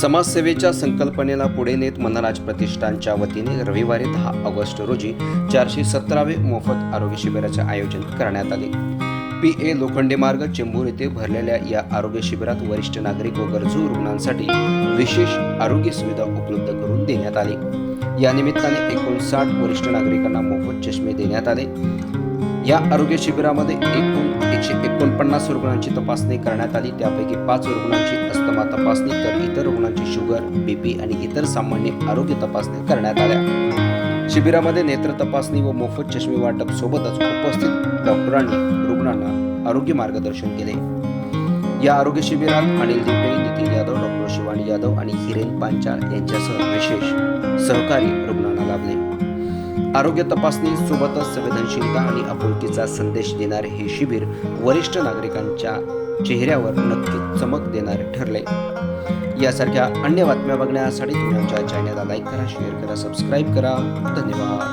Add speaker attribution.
Speaker 1: समाजसेवेच्या संकल्पनेला पुढे नेत मनराज प्रतिष्ठानच्या वतीने रविवारी दहा ऑगस्ट रोजी चारशे सतरावे मोफत आरोग्य शिबिराचे आयोजन करण्यात आले. पी. ए. लोखंडे मार्ग चेंबूर येथे भरलेल्या या आरोग्य शिबिरात वरिष्ठ नागरिक व गरजू रुग्णांसाठी विशेष आरोग्य सुविधा उपलब्ध करून देण्यात आली. या निमित्ताने एकोणसाठ वरिष्ठ नागरिकांना मोफत चष्मे देण्यात आले. या आरोग्य शिबिरामध्ये एकूण एकशे एकोणपन्नास रुग्णांची तपासणी करण्यात आली. त्यापैकी पाच रुग्णांची अस्थमा तपासणी तर इतर रुग्णांची शुगर बीपी आणि इतर सामान्य आरोग्य तपासणी करण्यात आल्या. शिबिरामध्ये नेत्र तपासणी व मोफत चष्मे वाटप सोबतच उपस्थित डॉक्टरांनी रुग्णांना आरोग्य मार्गदर्शन केले. या आरोग्य शिबिरात अनिल दिपे नितीन यादव डॉक्टर शिवानी यादव आणि हिरेन पांचाळ यांच्यासह विशेष सहकारी रुग्णांना लाभले. आरोग्य तपासणी सोबतच संवेदनशीलता आणि आपुलकीचा संदेश देणारे हे शिबिर वरिष्ठ नागरिकांच्या चेहऱ्यावर नक्कीच चमक देणारे ठरले. यासारख्या अन्य बातम्या बघण्यासाठी तुम्ही आमच्या चॅनलला लाईक करा शेअर करा सबस्क्राईब करा. धन्यवाद.